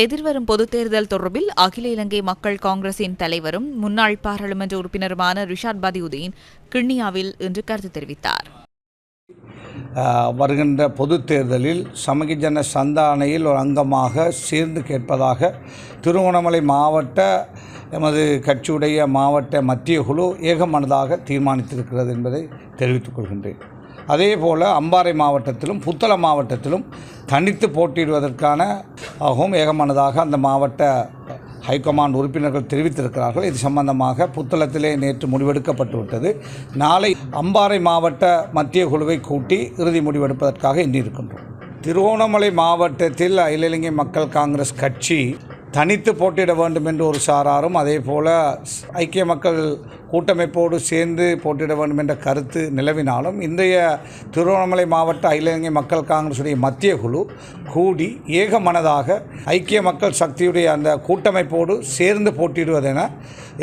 எதிர்வரும் பொதுத் தேர்தல் தொடர்பில் அகில இலங்கை மக்கள் காங்கிரசின் தலைவரும் முன்னாள் பாராளுமன்ற உறுப்பினருமான ரிஷாட் பதியுதீன் கிண்ணியாவில் இன்று கருத்து தெரிவித்தார். வருகின்ற பொதுத் தேர்தலில் சமகிஜன சந்தானையில் ஒரு அங்கமாக சேர்ந்து கேட்பதாக திருவண்ணாமலை மாவட்ட எமது கட்சியுடைய மாவட்ட மத்திய குழு ஏகமனதாக தீர்மானித்திருக்கிறது என்பதை தெரிவித்துக் கொள்கின்றேன். அதே போல் அம்பாறை மாவட்டத்திலும் புத்தள மாவட்டத்திலும் தனித்து போட்டியிடுவதற்கான ஆகவும் ஏகமனதாக அந்த மாவட்ட ஹைகமாண்ட் உறுப்பினர்கள் தெரிவித்திருக்கிறார்கள். இது சம்பந்தமாக புத்தளத்திலே நேற்று முடிவெடுக்கப்பட்டுவிட்டது. நாளை அம்பாறை மாவட்ட மத்திய குழுவை கூட்டி இறுதி முடிவெடுப்பதற்காக எண்ணியிருக்கின்றோம். திருவோணமலை மாவட்டத்தில் அகில இலங்கை மக்கள் காங்கிரஸ் கட்சி தனித்து போட்டியிட வேண்டும் என்று ஒரு சாராரும் அதே போல் ஐக்கிய மக்கள் கூட்டமைப்போடு சேர்ந்து போட்டியிட வேண்டும் என்ற கருத்து நிலவினாலும் இன்றைய திருவண்ணாமலை மாவட்ட அகில இலங்கை மக்கள் காங்கிரசுடைய மத்திய குழு கூடி ஏகமனதாக ஐக்கிய மக்கள் சக்தியுடைய அந்த கூட்டமைப்போடு சேர்ந்து போட்டியிடுவதென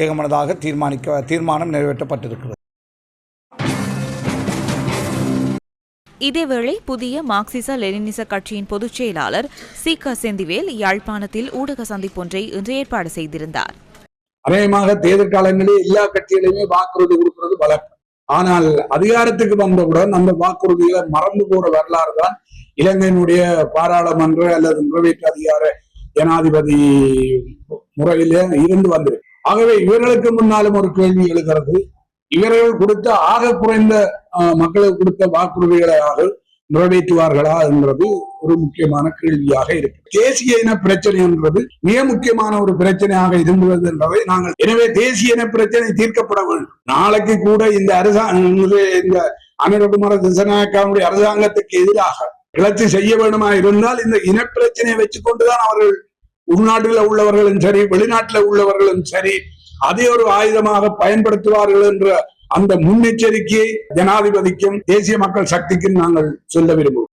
ஏகமனதாக தீர்மானிக்க தீர்மானம் நிறைவேற்றப்பட்டிருக்கிறது. இதேவேளை புதிய மார்க்சிச லெனினிச கட்சியின் பொதுச் செயலாளர் சீகா செந்திவேல் யாழ்ப்பாணத்தில் ஊடக சந்திப்பொன்றை இன்று ஏற்பாடு செய்திருந்தார். அநேகமாக தேர்தல் காலங்களில் எல்லா கட்சிகளையுமே வாக்குறுதி கொடுக்கிறது வழக்கம். ஆனால் அதிகாரத்துக்கு வந்தவுடன் அந்த வாக்குறுதிகளை மறந்து போற வரலாறு தான் இலங்கையினுடைய பாராளுமன்ற அல்லது நிறைவேற்று அதிகார ஜனாதிபதி முறையிலே இருந்து வந்திருக்கு. ஆகவே இவர்களுக்கு முன்னாலும் ஒரு கேள்வி எழுகிறது. இவர்கள் கொடுத்த ஆக குறைந்த மக்களுக்கு கொடுத்த வாக்குறுதிகளாக நிறைவேற்றுவார்களா என்றது ஒரு முக்கியமான கேள்வியாக இருக்கு. தேசிய இன பிரச்சனை என்றது மிக முக்கியமான ஒரு பிரச்சனையாக இருந்துள்ளது என்பதை நாங்கள் எனவே தேசிய இன பிரச்சனை தீர்க்கப்பட வேண்டும். நாளைக்கு கூட இந்த அரசாங்க இந்த அனிரகுமார திசநாயக்காவுடைய அரசாங்கத்துக்கு எதிராக கிளர்ச்சி செய்ய வேண்டுமா இருந்தால் இந்த இனப்பிரச்சனையை வச்சுக்கொண்டுதான் அவர்கள் உள்நாட்டில் உள்ளவர்களும் சரி வெளிநாட்டில் உள்ளவர்களும் சரி அதை ஒரு ஆயுதமாக பயன்படுத்துவார்கள் என்ற அந்த முன்னெச்சரிக்கையை ஜனாதிபதிக்கும் தேசிய மக்கள் சக்திக்கும் நாங்கள் சொல்ல விரும்புவோம்